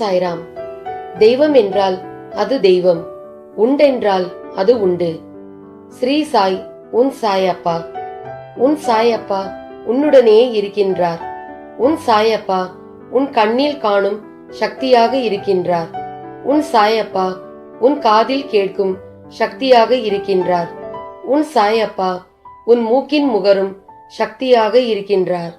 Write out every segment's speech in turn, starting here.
சாய்ராம். தெய்வம் என்றால் அது தெய்வம் உண்டென்றால் அது உண்டு. ஸ்ரீ சாய் உன் சாய் அப்பா உன் சாய் அப்பா உன்னுடனே இருக்கின்றார். உன் சாய் அப்பா உன் கண்ணில் காணும் சக்தியாக இருக்கின்றார். உன் சாய் அப்பா உன் காதில் கேட்கும் சக்தியாக இருக்கின்றார். உன் சாய் அப்பா உன் மூக்கின் முகரும் சக்தியாக இருக்கின்றார்.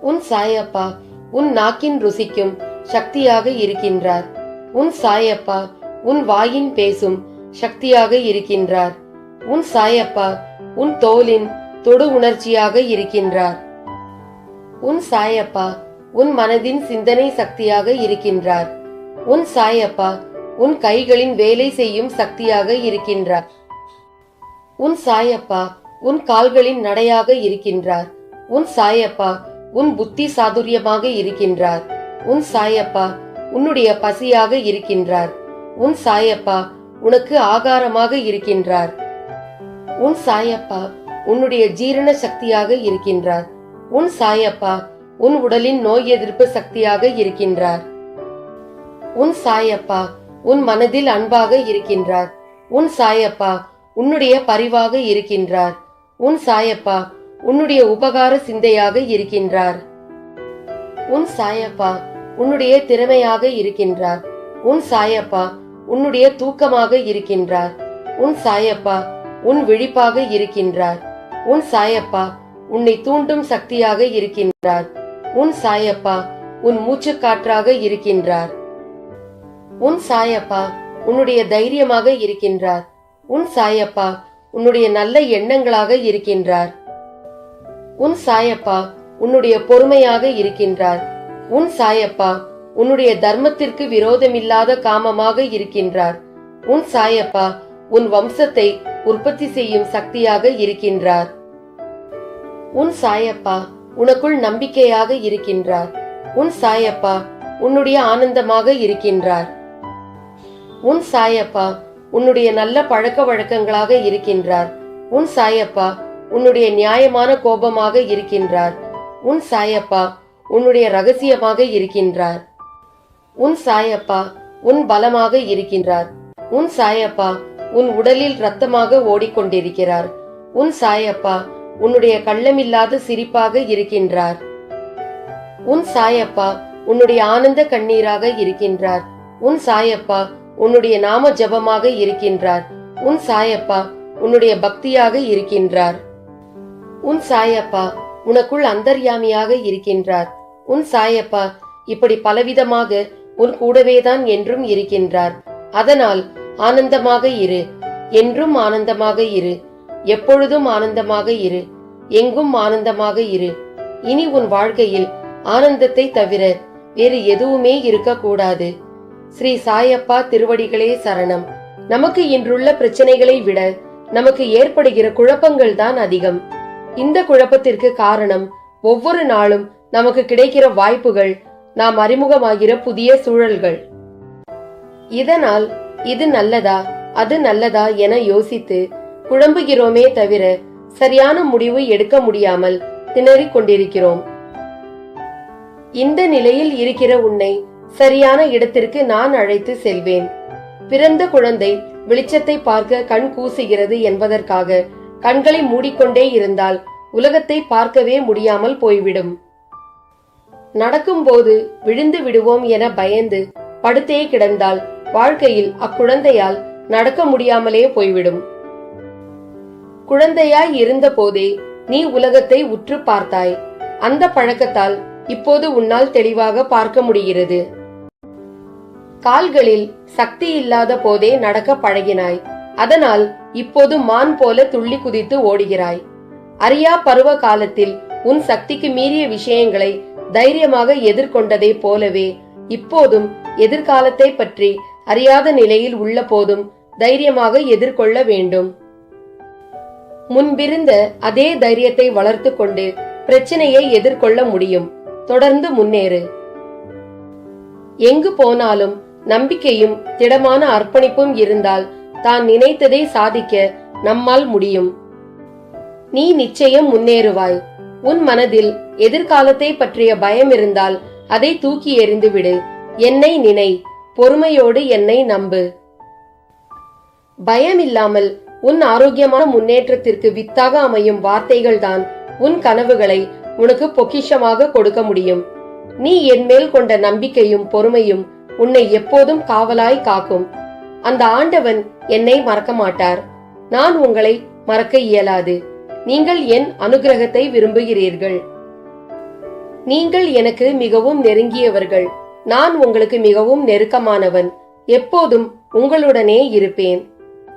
உன் சாய் அப்பா உன் நாக்கின் ருசிக்கும் சக்தியாக இருக்கின்றார். உன் சாயப்பா உன் வாயின் பேசும் சக்தியாக இருக்கின்றார். உன் சாயப்பா உன் தோலின் தொடு உணர்ச்சியாக இருக்கின்றார். உன் சாயப்பா உன் மனதின் சிந்தனை சக்தியாக இருக்கின்றார். உன் சாயப்பா உன் கைகளின் வேலை செய்யும் சக்தியாக இருக்கின்றார். உன் சாயப்பா உன் கால்களின் நடையாக இருக்கின்றார். உன் சாயப்பா உன் புத்தி சாதுரியமாக இருக்கின்றார். உன் சாயப்பா உன்னுடைய பசியாக இருக்கின்றார். உன் சாயப்பா உனக்கு ஆகாரமாக இருக்கின்றார். உன் சாயப்பா உன்னுடைய ஜீரண சக்தியாக இருக்கின்றார். உன் சாயப்பா உன் உடலின் நோய் எதிர்ப்பு சக்தியாக இருக்கின்றார். உன் சாயப்பா உன் மனதில் அன்பாக இருக்கின்றார். உன் சாயப்பா உன்னுடைய பரிவாக இருக்கின்றார். உன் சாயப்பா உன்னுடைய உபகார சிந்தையாக இருக்கின்றார். உன் சாயப்பா உன்னுடைய திறமையாக இருக்கின்றார். உன் சாயப்பா உன்னுடைய தூக்கமாக இருக்கின்றார். உன் சாயப்பா உன் விழிப்பாக இருக்கின்றார். உன் சாயப்பா உன்னை தூண்டும் சக்தியாக இருக்கின்றார். உன் சாயப்பா உன் மூச்சுக்காற்றாக இருக்கின்றார். உன் சாயப்பா உன்னுடைய தைரியமாக இருக்கின்றார். உன் சாயப்பா உன்னுடைய நல்ல எண்ணங்களாக இருக்கின்றார். உன் சாயப்பா உன்னுடைய பொறுமையாக இருக்கின்றார். உன் சாயப்பா உன்னுடைய தர்மத்திற்கு விரோதமில்லாத காமமாக இருக்கின்றார். உன் சாயப்பா உன் வம்சத்தை உற்பத்தி செய்யும் சக்தியாக இருக்கின்றார். உன் சாயப்பா உனக்குள் நம்பிக்கையாக இருக்கின்றார். உன் சாயப்பா உன்னுடைய ஆனந்தமாக இருக்கின்றார். உன் சாயப்பா உன்னுடைய நல்ல பழக்க வழக்கங்களாக இருக்கின்றார். உன் சாயப்பா உன்னுடைய நியாயமான கோபமாக இருக்கின்றார். உன் சாயப்பா உன்னுடைய ரகசியமாக இருக்கின்றார். உன் சாயப்பா உன் பலமாக இருக்கின்றார். உன் சாயப்பா உன் உடலில் ரத்தமாக ஓடிக்கொண்டிருக்கிறார். உன் சாயப்பா உன்னுடைய கள்ளமில்லாத சிரிப்பாக இருக்கின்றார். உன் சாயப்பா உன்னுடைய ஆனந்த கண்ணீராக இருக்கின்றார். உன் சாயப்பா உன்னுடைய நாம ஜபமாக இருக்கின்றார். உன் சாயப்பா உன்னுடைய பக்தியாக இருக்கின்றார். உன் சாயப்பா உனக்குள் அந்தர்யாமியாக இருக்கின்றார். உன் சாயப்பா இப்படி பலவிதமாக உன் கூடவேதான் என்றும் இருக்கின்றார். அதனால் ஆனந்தமாக இரு. என்றும் ஆனந்தமாக இரு. எப்பொழுதும் ஆனந்தமாக இரு. எங்கும் ஆனந்தமாக இரு. இனி உன் வாழ்க்கையில் ஆனந்தத்தை தவிர வேறு எதுவுமே இருக்கக்கூடாது. ஸ்ரீ சாயப்பா திருவடிகளே சரணம். நமக்கு இன்றுள்ள பிரச்சனைகளை விட நமக்கு ஏற்படுகிற குழப்பங்கள் தான் அதிகம். இந்த குழப்பத்திற்கு காரணம் ஒவ்வொரு நாளும் நமக்கு கிடைக்கிற வாய்ப்புகள் நாம் அறிமுகமாகிற புதிய சூழல்கள். இதனால் இது நல்லதா அது நல்லதா என யோசித்து குழம்புகிறோமே தவிர சரியான முடிவு எடுக்க முடியாமல் திணறிக் கொண்டிருக்கிறோம். இந்த நிலையில் இருக்கிற உன்னை சரியான இடத்திற்கு நான் அழைத்து செல்வேன். பிறந்த குழந்தை வெளிச்சத்தை பார்க்க கண் கூசுகிறது என்பதற்காக கண்களை மூடிக்கொண்டே இருந்தால் உலகத்தை பார்க்கவே முடியாமல் போய்விடும். நடக்கும்போது விழுந்து விடுவோம் என பயந்து படுத்தே கிடந்தால் வாழ்க்கையில் அக்குழந்தையால் நடக்க முடியாமலே போய்விடும். குழந்தையாய் இருந்த போதே நீ உலகத்தை உற்று பார்த்தாய். அந்த பழக்கத்தால் இப்போது உன்னால் தெளிவாக பார்க்க முடிகிறது. கால்களில் சக்தி இல்லாத போதே நடக்க பழகினாய். அதனால் இப்போது மான் போல துள்ளி குதித்து ஓடுகிறாய். அறியா பருவ காலத்தில் உன் சக்திக்கு மீறிய விஷயங்களை தைரியமாக எதிர்கொண்டதை போலவே இப்போதும் எதிர்காலத்தை பற்றி அறியாத நிலையில் உள்ள போதும் தைரியமாக எதிர்கொள்ள வேண்டும். முன்பிருந்த அதே தைரியத்தை வளர்த்து கொண்டு பிரச்சனையை எதிர்கொள்ள முடியும். தொடர்ந்து முன்னேறு. எங்கு போனாலும் நம்பிக்கையும் திடமான அர்ப்பணிப்பும் இருந்தால் தான் நினைத்ததை சாதிக்க நம்மால் முடியும். நீ நிச்சயம் முன்னேறுவாய். உன் மனதில் எதிர்காலத்தை பற்றிய பயம் இருந்தால் அதை தூக்கி எறிந்துவிடு என்னை நினை. பொறுமையோடு என்னை நம்பு. பயமில்லாமல் உன் ஆரோக்கியமான முன்னேற்றத்திற்கு வித்தாக அமையும் வார்த்தைகள்தான் உன் கனவுகளை உனக்கு பொக்கிஷமாக கொடுக்க முடியும். நீ என் மேல் கொண்ட நம்பிக்கையும் பொறுமையும் உன்னை எப்போதும் காவலாய் காக்கும். அந்த ஆண்டவன் என்னை மறக்க மாட்டார். நான் உங்களை மறக்க இயலாது. நீங்கள் என் அனுகிரகத்தை விரும்புகிறீர்கள். நீங்கள் எனக்கு மிகவும் நெருங்கியவர்கள். நான் உங்களுக்கு மிகவும் நெருக்கமானவன். எப்போதும் உங்களுடனே இருப்பேன்.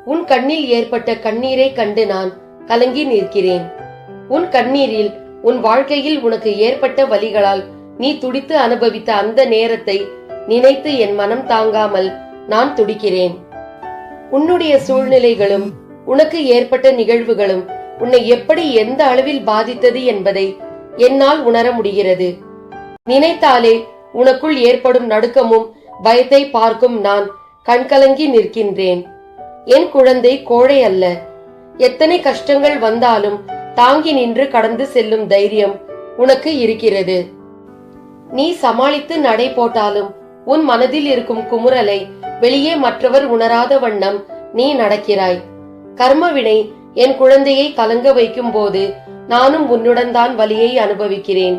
உன் கண்ணில் ஏற்பட்ட கண்ணீரை கண்டு நான் கலங்கி நிற்கிறேன். உன் கண்ணீரில் உன் வாழ்க்கையில் உனக்கு ஏற்பட்ட வலிகளால் நீ துடித்து அனுபவித்த அந்த நேரத்தை நினைத்து என் மனம் தாங்காமல் நான் துடிக்கிறேன். உன்னுடைய சூழ்நிலைகளும் உனக்கு ஏற்பட்ட நிகழ்வுகளும் உன்னை எப்படி எந்த அளவில் பாதித்தது என்பதை என்னால் உணர முடிகிறது. நினைத்தாலே உனக்குள் ஏற்படும் நடுக்கமும் பயத்தை பார்க்கும் நான் கண்கலங்கி நிற்கின்றேன். என் குழந்தை கோழை அல்ல. எத்தனை கஷ்டங்கள் வந்தாலும் தாங்கி நின்று கடந்து செல்லும் தைரியம் உனக்கு இருக்கிறது. நீ சமாளித்து நடை போட்டாலும் உன் மனதில் இருக்கும் குமுறலை வெளியே மற்றவர் உணராத வண்ணம் நீ நடக்கிறாய். கர்மவினை என் குழந்தையை கலங்க வைக்கும் போது நானும் உன்னுடன் தான் வலியை அனுபவிக்கிறேன்.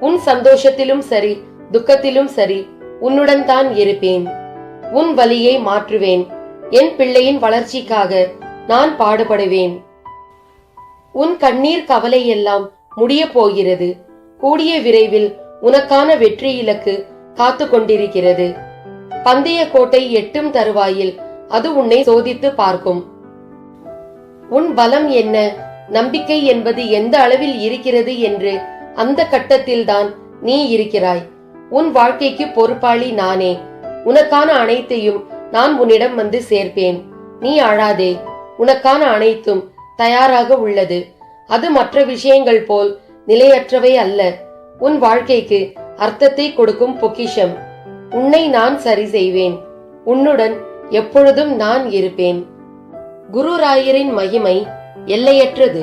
உன் சந்தோஷத்திலும் சரி துக்கத்திலும் சரி உன்னுடன் தான் இருப்பேன். உன் வலியை மாற்றுவேன். என் பிள்ளையின் வளர்ச்சிக்காக நான் பாடுபடுவேன். உன் கண்ணீர் கவலை எல்லாம் முடிய போகிறது. கூடிய விரைவில் உனக்கான வெற்றி இலக்கு காத்து கொண்டிருக்கிறது. பந்தய கோட்டை எட்டும் தருவாயில் அது உன்னை சோதித்து பார்க்கும். உன் பலம் என்ன? நம்பிக்கை என்பது எந்த அளவில் இருக்கிறது என்று அந்த கட்டத்தில்தான் நீ இருக்கிறாய். உன் வாழ்க்கைக்கு பொறுப்பாளி நானே. உனக்கான அனைத்தையும் நான் உன்னிடம் வந்து சேர்ப்பேன். நீ அழாதே உனக்கான அனைத்தும் தயாராக உள்ளது. அது மற்ற விஷயங்கள் போல் நிலையற்றவை அல்ல. உன் வாழ்க்கைக்கு அர்த்தத்தை கொடுக்கும் பொக்கிஷம். உன்னை நான் சரி செய்வேன். உன்னுடன் எப்பொழுதும் நான் இருப்பேன். குருராயரின் மகிமை எல்லையற்றது.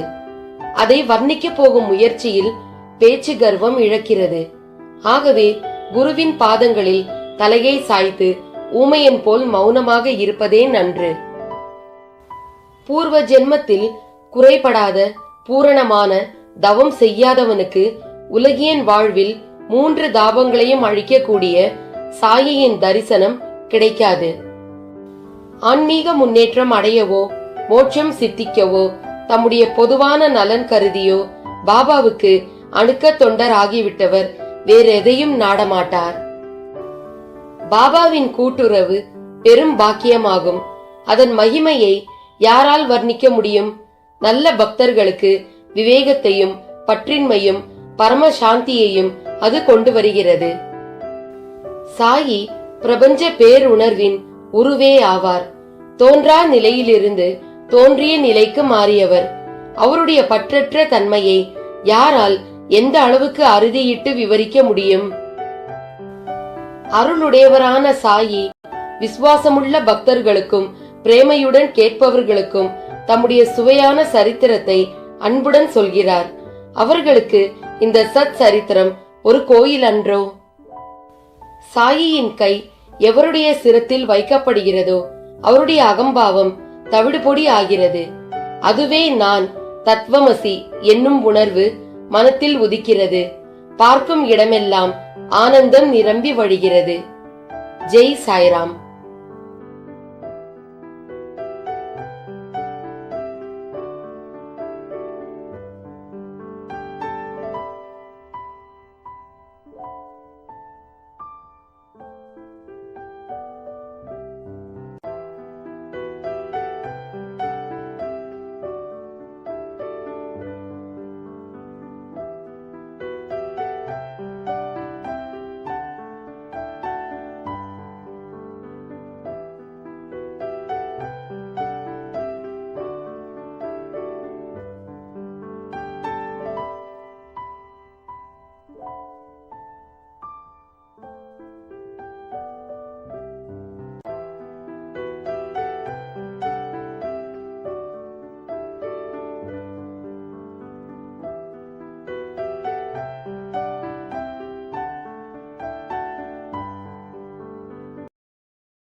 அதை வர்ணிக்க போகும் முயற்சியில் பேச்சு கர்வம் இழக்கிறது. ஆகவே குருவின் பாதங்களில் தலையை சாய்த்து ஊமையன் போல் மௌனமாக இருப்பதே நன்று. பூர்வ ஜென்மத்தில் குறைபடாத பூரணமான தவம் செய்யாதவனுக்கு உலகியன் வாழ்வில் மூன்று தாபங்களையும் அழிக்கக்கூடிய சாயியின் தரிசனம் கிடைக்காது. ஆன்மீக முன்னேற்றம் அடையவோ மோட்சம் சித்திக்கவோ? தம்முடைய பொதுவான நலன் கருதியோ? பாபாவுக்கு அணுக்க தொண்டர் ஆகிவிட்டவர் வேறெதையும் நாடமாட்டார். பாபாவின் கூட்டுறவு பெரும் பாக்கியமாகும். அதன் மகிமையை யாரால் வர்ணிக்க முடியும்? நல்ல பக்தர்களுக்கு விவேகத்தையும் பற்றின்மையும் பரம சாந்தியையும் அது கொண்டு வருகிறது. சாயி பிரபஞ்ச பேருணர்வின் உருவே ஆவார். தோன்றா நிலையிலிருந்து தோன்றிய நிலைக்கு மாறியவர். அவருடைய பற்றற்ற தன்மையை யாரால் எந்த அளவுக்கு அறுதியிட்டு விவரிக்க முடியும்? அருளுடையவரான சாயி விசுவாசமுள்ள பக்தர்களுக்கும் பிரேமையுடன் கேட்பவர்களுக்கும் தம்முடைய சுவையான சரித்திரத்தை அன்புடன் சொல்கிறார். அவர்களுக்கு இந்த சத் சரித்திரம் ஒரு கோயில் அன்றோ? சாயியின் கை எவருடைய சிரத்தில் வைக்கப்படுகிறதோ அவருடைய அகம்பாவம் தவிடுபொடி ஆகிறது. அதுவே நான் தத்வமசி என்னும் உணர்வு மனத்தில் உதிக்கிறது. பார்க்கும் இடமெல்லாம் ஆனந்தம் நிரம்பி வழிகிறது. ஜெய் சாய்ராம்.